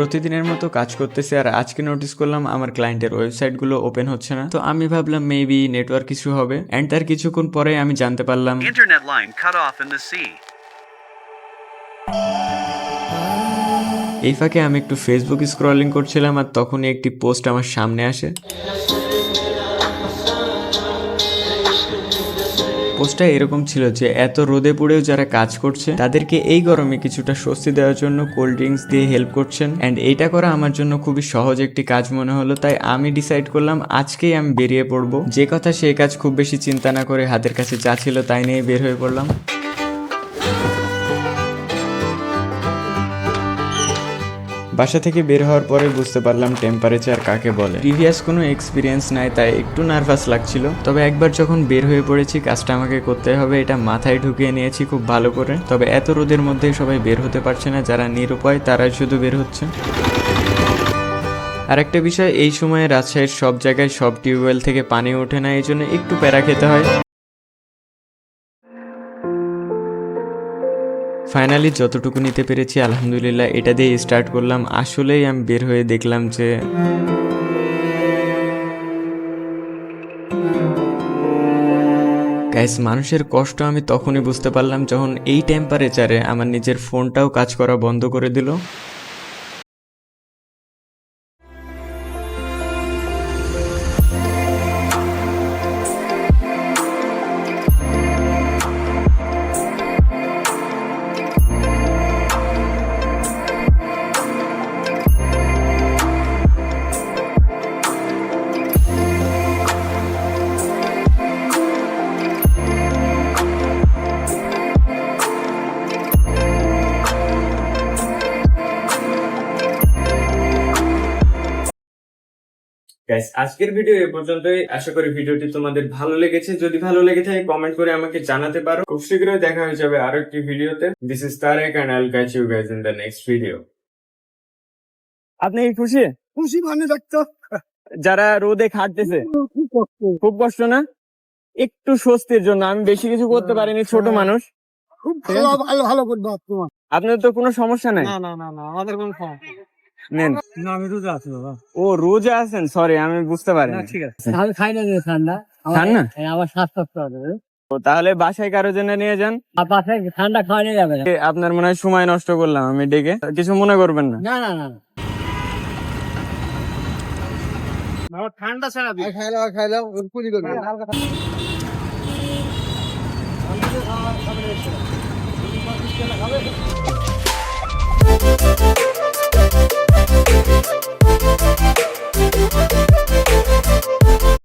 প্রতিদিনের মতো কাজ করতেছে আর আজকে নোটিস করলাম আমার ক্লায়েন্টের ওয়েবসাইটগুলো ওপেন হচ্ছে না। তো আমি ভাবলাম মেবি নেটওয়ার্ক কিছু হবে। অ্যান্ড তার কিছুক্ষণ পরে আমি জানতে পারলাম internet line cut off in the sea এই ফাঁকে আমি একটু ফেসবুক স্ক্রলিং করছিলাম আর তখনই একটি পোস্ট আমার সামনে আসে। পোস্টটা এরকম ছিল যে, এত রোদে পড়েও যারা কাজ করছে, তাদেরকে এই গরমে কিছুটা স্বস্তি দেওয়ার জন্য কোল্ড ড্রিঙ্কস দিয়ে হেল্প করছেন। অ্যান্ড এটা করা আমার জন্য খুবই সহজ একটি কাজ মনে হলো, তাই আমি ডিসাইড করলাম, আজকেই আমি বেরিয়ে পড়ব। যে কথা সেই কাজ খুব বেশি চিন্তা না করে হাতের কাছে যা ছিল তাই নিয়ে বের হয়ে পড়লাম। বাসা থেকে বের হওয়ার পরে বুঝতে পারলাম টেম্পারেচার কাকে বলে। প্রিভিয়াস কোনো এক্সপিরিয়েন্স নাই, তাই একটু নার্ভাস লাগছিল। তবে একবার যখন বের হয়ে পড়েছি, কাজটা আমাকে করতে হবে, এটা মাথায় ঢুকিয়ে নিয়েছি খুব ভালো করে। তবে এত রোদের মধ্যে সবাই বের হতে পারছে না, যারা নিরুপায় তারাই শুধু বের হচ্ছে। আরেকটা বিষয়, এই সময়ে রাজশাহীর সব জায়গায় সব টিউবওয়েল থেকে পানি ওঠে না, এই জন্য একটু প্যারা খেতে হয়। ফাইনালি যতটুকু নিতে পেরেছি, আলহামদুলিল্লাহ, এটা দিয়ে স্টার্ট করলাম। আসলেই আমি বের হয়ে দেখলাম যে গাইস মানুষের কষ্ট আমি তখনই বুঝতে পারলাম যখন এই টেম্পারেচারে আমার নিজের ফোনটাও কাজ করা বন্ধ করে দিল। গাইস আজকের ভিডিও এ পর্যন্তই। আশা করি ভিডিওটি তোমাদের ভালো লেগেছে। যদি ভালো লেগে থাকে কমেন্ট করে আমাকে জানাতে পারো। খুব শীঘ্রই দেখা হয়ে যাবে আরও একটি ভিডিওতে this is Tarek and I'll catch you guys in the next video আপনি কি খুশি? খুশি মানে ডাক্তার। যারা রোদে খাটতেছে। খুব কষ্ট। খুব কষ্ট। না? একটু স্বস্তির জন্য। আমি বেশি কিছু করতে পারিনি ছোট মানুষ। খুব ভালো ভালো ভালো করবে আপনার তো কোনো সমস্যা নাই? না না না আমাদের কোনো সমস্যা নেন। না আমি রোজা আছি বাবা। ও রোজা আছেন? সরি আমি বুঝতে পারি না ঠিক আছে। আমি খাই না ঠান্ডা। আমার- ঠান্ডা? আমার শ্বাসকষ্ট হবে তাহলে বাসায় কারও জন্য নিয়ে যান? ঠান্ডা খাওয়া যাবে না। আপনার মনে হয় সময় নষ্ট করলাম আমি ডেকে। কিছু মনে করবেন না। না না না না। ঠান্ডা ছাড়া খাইলাম খাইলাম